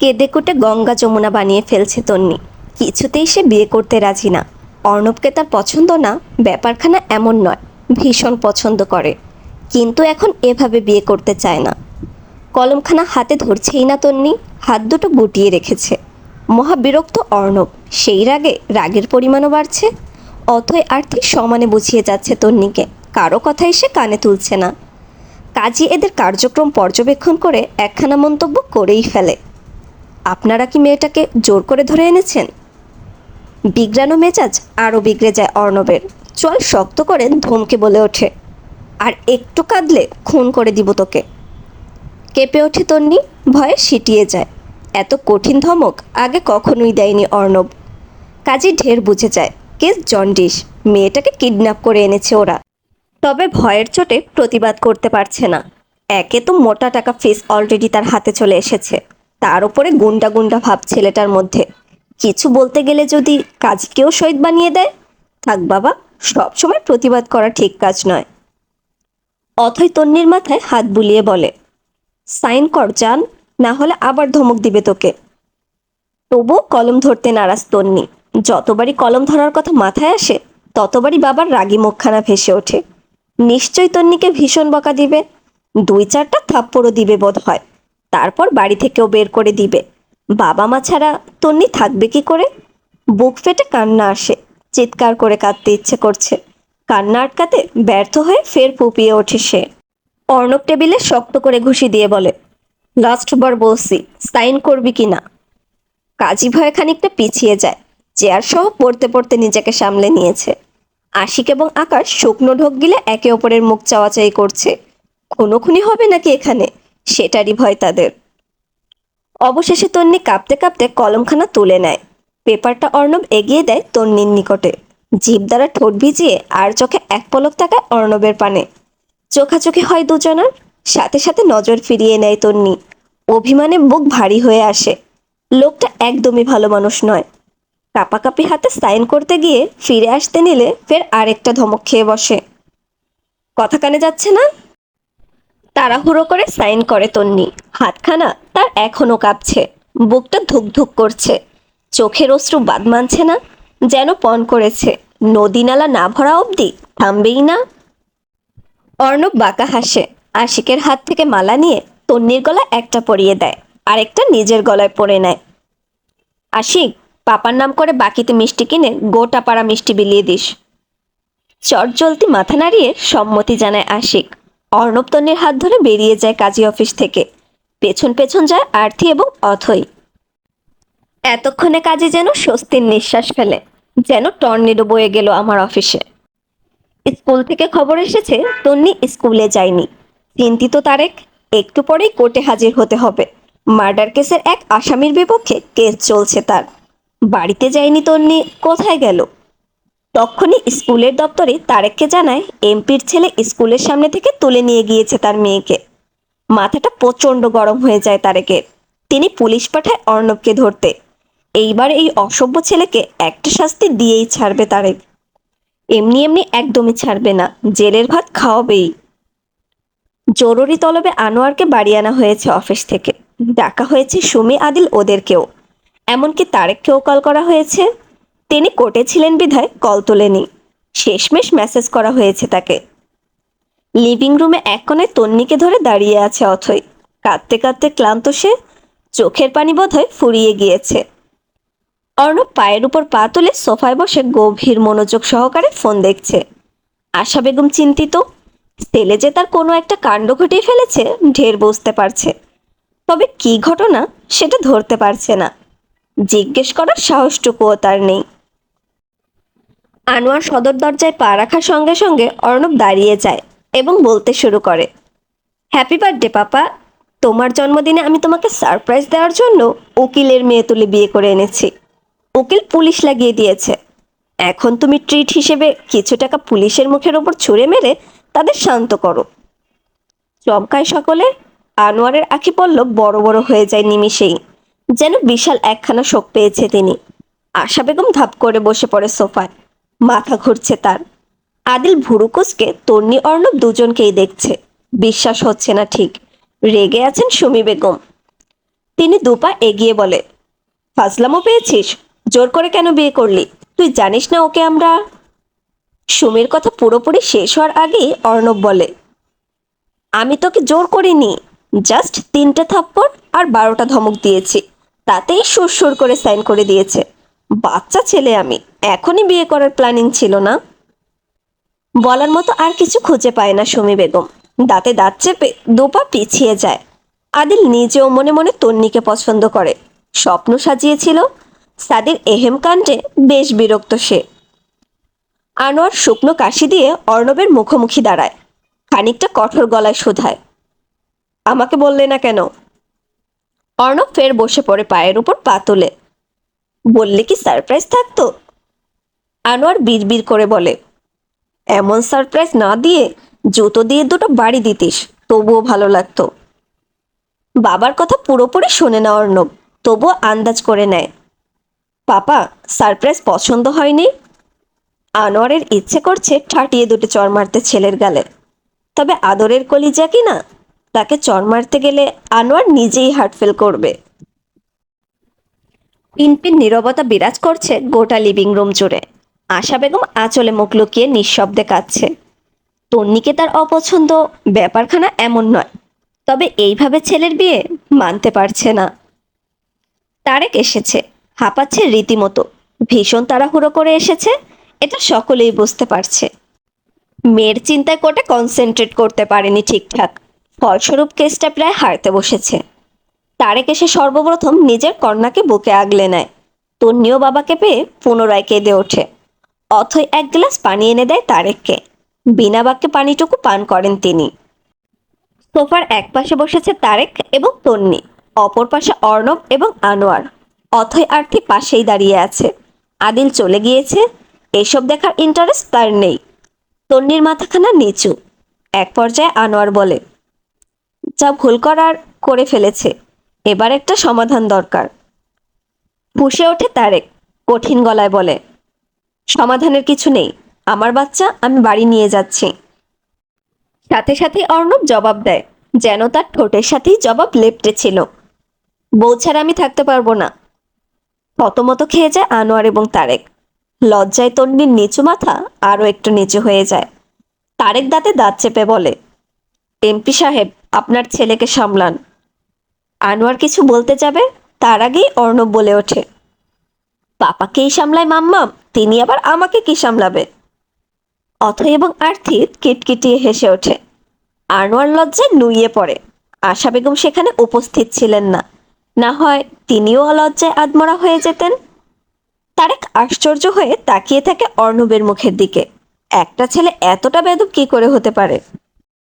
কেঁদে কুটে গঙ্গা যমুনা বানিয়ে ফেলছে তন্নি। কিছুতেই সে বিয়ে করতে রাজি না। অর্ণবকে তার পছন্দ না, ব্যাপারখানা এমন নয়, ভীষণ পছন্দ করে। কিন্তু এখন এভাবে বিয়ে করতে চায় না। কলমখানা হাতে ধরছেই না তন্নি, হাত দুটো গুটিয়ে রেখেছে। মহাবিরক্ত অর্ণব, সেই রাগে রাগের পরিমাণও বাড়ছে। অথই আর্থিক সমানে বুঝিয়ে যাচ্ছে তন্নিকে, কারও কথাই সে কানে তুলছে না। কাজী এদের কার্যক্রম পর্যবেক্ষণ করে একখানা মন্তব্য করেই ফেলে। আপনারা কি মেয়েটাকে জোর করে ধরে এনেছেন? বিগড়ানো মেজাজ আরও বিগড়ে যায় অর্ণবের। চল শক্ত করে ধমকে বলে ওঠে। আর একটু কাঁদলে খুন করে দিব তোকে। কেঁপে ওঠে তন্নি, ভয়ে সিটিয়ে যায়। এত কঠিন ধমক আগে কখনোই দেয়নি অর্ণব। কাজী ঢের বুঝে যায়, কেস জন্ডিস, মেয়েটাকে কিডন্যাপ করে এনেছে ওরা। তবে ভয়ের চোটে প্রতিবাদ করতে পারছে না। একে তো মোটা টাকা ফিস অলরেডি তার হাতে চলে এসেছে। তার উপরে গুন্ডা গুন্ডা ভাব ছেলেটার মধ্যে। কিছু বলতে গেলে যদি কাজকেও শহীদ বানিয়ে দেয়, থাক বাবা সবসময় প্রতিবাদ করা ঠিক কাজ নয়। অথই তন্নির মাথায় হাত বুলিয়ে বলে, সাইন কর যান না হলে আবার ধমক দিবে তোকে। তবুও কলম ধরতে নারাজ তন্নি যতবারই কলম ধরার কথা মাথায় আসে, ততবারই বাবার রাগি মুখখানা ভেসে ওঠে। নিশ্চয় তন্নিকে ভীষণ বকা দিবে দুই চারটা থাপ্পড়ও দিবে বোধ হয় তারপর বাড়ি থেকেও বের করে দিবে। বাবা মা ছাড়া তন্নি থাকবে কি করে? বুক ফেটে কান্না আসে, চিৎকার করে কাঁদতে ইচ্ছে করছে। কান্না আটকাতে ব্যর্থ হয়ে ফের পুপিয়ে ওঠে সে। অর্ণব টেবিলে শক্ত করে ঘুষি দিয়ে বলে লাস্ট বার বলছি, সাইন করবি কি না? কাজী ভয়ে খানিকটা পিছিয়ে যায়, চেয়ার সহ পড়তে পড়তে নিজেকে সামলে নিয়েছে। আশিক এবং আকাশ শুকনো ঢোক গিলে একে অপরের মুখ চাওয়াচাই করছে। খুনোখুনি হবে নাকি এখানে? সেটারই ভয় তাদের। অবশেষে তন্নি কাঁপতে কাঁপতে কলমখানা তুলে নেয়। পেপারটা অর্ণব এগিয়ে দেয় তন্নির নিকটে। জিভ দ্বারা ঠোঁট ভিজিয়ে আর চোখে এক পলক তাকায় অর্ণবের পানে। চোখাচোখি হয় দুজনার। সাথে সাথে নজর ফিরিয়ে নেয় তন্নি। অভিমানে বুক ভারী হয়ে আসে। লোকটা একদমই ভালো মানুষ নয়। কাপাকাপি হাতে সাইন করতে গিয়ে ফিরে আসতে নিলে ফের আরেকটা ধমক খেয়ে বসে। কথা কানে যাচ্ছে না? তাড়াহুড়ো করে সাইন করে তন্নি। হাতখানা তার এখনও কাঁপছে। বুকটা ধুক ধুক করছে। চোখের অশ্রু বাদ মানছে না, যেন পণ করেছে। নদী নালা না ভরা অবধি থামবেই না। অর্ণব বাঁকা হাসে। আশিকের হাত থেকে মালা নিয়ে তন্নির গলা একটা পরিয়ে দেয়, আরেকটা নিজের গলায় পরে নেয়। আশিক, পাপার নাম করে বাকিতে মিষ্টি কিনে গোটা পাড়া মিষ্টি বিলিয়ে দিস। চট জলতি মাথা নাড়িয়ে সম্মতি জানায় আশিক। অর্ণব তন্নির হাত ধরে বেরিয়ে যায় কাজী অফিস থেকে। পেছন পেছন যায় আর্থি এবং অথই। এতক্ষণে কাজে যেন স্বস্তির নিঃশ্বাস ফেলে, যেন টর্নেডো বয়ে গেল আমার অফিসে। স্কুল থেকে খবর এসেছে, তন্নি স্কুলে যায়নি। চিন্তিত তারেক, একটু পরেই কোর্টে হাজির হতে হবে। মার্ডার কেসের এক আসামির বিপক্ষে কেস চলছে তার। বাড়িতে যায়নি তন্নি, কোথায় গেল? তখনই স্কুলের দপ্তরে তারেককে জানায়, এমপির ছেলে স্কুলের সামনে থেকে তুলে নিয়ে গিয়েছে তার মেয়েকে। মাথাটা প্রচণ্ড গরম হয়ে যায় তারেকের। তিনি পুলিশ পাঠায় অর্ণবকে ধরতে। এইবার এই অসভ্য ছেলেকে একটা শাস্তি দিয়েই ছাড়বে তারেক। এমনি এমনি একদমই ছাড়বে না, জেলের ভাত খাওয়াবেই। জরুরি তলবে আনোয়ারকে বাড়ি আনা হয়েছে অফিস থেকে। ডাকা হয়েছে সুমি আদিল ওদেরকেও। এমনকি তারেককেও কল করা হয়েছে। তিনি কোর্টে ছিলেন বিধায় কল তোলেনি। শেষমেশ মেসেজ করা হয়েছে তাকে। লিভিং রুমে এক কোণে তন্নিকে ধরে দাঁড়িয়ে আছে অথই। কাঁদতে কাঁদতে ক্লান্ত সে চোখের পানি বোধহয় ফুরিয়ে গিয়েছে। অর্ণব পায়ের উপর পা তুলে সোফায় বসে গভীর মনোযোগ সহকারে ফোন দেখছে। আশা বেগম চিন্তিত। ছেলে যে তার কোনো একটা কাণ্ড ঘটিয়ে ফেলেছে, ঢের বুঝতে পারছে। তবে কি ঘটনা সেটা ধরতে পারছে না। জিজ্ঞেস করার সাহসটুকুও তার নেই। আনোয়ার সদর দরজায় পা রাখার সঙ্গে সঙ্গে অর্ণব দাঁড়িয়ে যায় এবং বলতে শুরু করে হ্যাপি বার্থডে পাপা। তোমার জন্মদিনে আমি তোমাকে সারপ্রাইজ দেওয়ার জন্য উকিলের মেয়ে তুলে বিয়ে করে এনেছি। উকিল পুলিশ লাগিয়ে দিয়েছে। এখন তুমি ট্রিট হিসেবে কিছু টাকা পুলিশের মুখের ওপর ছুঁড়ে মেরে তাদের শান্ত করো। চমকায় সকলে, আনোয়ারের আখি পল্লব বড় বড় হয়ে যায় নিমিষেই, যেন বিশাল একখানা শোক পেয়েছে তিনি। আশা বেগম ধাপ করে বসে পড়ে সোফায়। মাথা ঘুরছে তার। আদিল ভুরুকুসকে তন্নি অর্ণব দুজনকেই দেখছে। বিশ্বাস হচ্ছে না ঠিক। রেগে আছেন সুমি বেগম। তিনি দুপা এগিয়ে বলে ফাজলামও পেয়েছিস? জোর করে কেন বিয়ে করলি? তুই জানিস না ওকে আমরা? সুমির কথা পুরোপুরি শেষ হওয়ার আগেই অর্ণব বলে, আমি তোকে জোর করিনি। জাস্ট তিনটে থাপ্পড় আর বারোটা ধমক দিয়েছি। তাতেই সুর করে সাইন করে দিয়েছে। বাচ্চা ছেলে আমি, এখনই বিয়ে করার প্ল্যানিং ছিল না। বলার মতো আর কিছু খুঁজে পায় না সুমি বেগম। দাঁতে দাঁত চেপে দুপা পিছিয়ে যায়। আদিল নিজেও মনে মনে তন্নিকে পছন্দ করে। স্বপ্ন সাজিয়েছিল সাদির এহেম কাণ্ডে বেশ বিরক্ত সে। আনোয়ার শুকনো কাশি দিয়ে অর্ণবের মুখোমুখি দাঁড়ায়। খানিকটা কঠোর গলায় শোধায়। আমাকে বললে না কেন? অর্ণব ফের বসে পড়ে পায়ের উপর পা তুলে। বললে কি সারপ্রাইজ থাকতো? আনোয়ার বিড়বিড় করে বলে, এমন সারপ্রাইজ না দিয়ে জুতো দিয়ে দুটো বাড়ি দিতিস, তবুও ভালো লাগতো। বাবার কথা পুরোপুরি শোনে না অর্ণব তবুও আন্দাজ করে নেয়, পাপা সারপ্রাইজ পছন্দ হয়নি? আনোয়ারের ইচ্ছে করছে ঠাটিয়ে দুটো চর মারতে ছেলের গালে, তবে আদরের কলিজা কি না, তাকে চর মারতে গেলে আনোয়ার নিজেই হার্টফেল করবে। পিনপিন নীরবতা বিরাজ করছে গোটা লিভিং রুম জুড়ে। আশা বেগম আঁচলে মুখ লুকিয়ে নিঃশব্দে কাঁদছে। তন্নিকে তার অপছন্দ ব্যাপারখানা এমন নয়, তবে এইভাবে ছেলের বিয়ে মানতে পারছে না। তারেক এসেছে, হাঁপাচ্ছে রীতিমতো, ভীষণ তাড়াহুড়ো করে এসেছে, এটা সকলেই বুঝতে পারছে। মেয়ের চিন্তায় কোটে কনসেন্ট্রেট করতে পারেনি ঠিকঠাক, ফলস্বরূপ কেসটা প্রায় হারতে বসেছে। তারেক এসে সর্বপ্রথম নিজের কন্যাকে বুকে আগলে নেয়। তন্নিও বাবাকে পেয়ে পুনরায় কেঁদে ওঠে। অথই এক গ্লাস পানি এনে দেয় তারেককে। বিনা বাক্যে পানিটুকু পান করেন তিনি। সোফার এক পাশে বসেছে তারেক এবং তন্নি, অপর পাশে অর্ণব এবং আনোয়ার। অথই আর্থি পাশেই দাঁড়িয়ে আছে। আদিল চলে গিয়েছে। এসব দেখার ইন্টারেস্ট তার নেই। তন্নির মাথাখানা নিচু। এক পর্যায়ে আনোয়ার বলে, যা ভুল করার করে ফেলেছে। এবার একটা সমাধান দরকার। ফুসে ওঠে তারেক, কঠিন গলায় বলে, সমাধানের কিছু নেই, আমার বাচ্চা, আমি বাড়ি নিয়ে যাচ্ছি। সাথে সাথে অর্ণব জবাব দেয়, যেন তার ঠোঁটের সাথেই জবাব লেপটে ছিল। বউ ছাড়া আমি থাকতে পারব না। মতো খেয়ে যায় আনোয়ার এবং তারেক। লজ্জায় তন্বির নিচু মাথা আরও একটু নিচু হয়ে যায়। তারেক দাঁতে দাঁত চেপে বলে, এমপি সাহেব, আপনার ছেলেকে সামলান। আনোয়ার কিছু বলতে যাবে? তার আগেই অর্ণব বলে ওঠে। পাপাকেই সামলায়, মাম্মাম? তিনি আবার আমাকে কি সামলাবে? অথই এবং আর্থি কিটকিটিয়ে হেসে ওঠে। আনোয়ার লজ্জায় নুইয়ে পড়ে। আশা বেগম সেখানে উপস্থিত ছিলেন না। না হয় তিনিও অলজ্জায় আদমরা হয়ে যেতেন? তারেক আশ্চর্য হয়ে তাকিয়ে থাকে অর্ণবের মুখের দিকে। একটা ছেলে এতটা বেদব কি করে হতে পারে?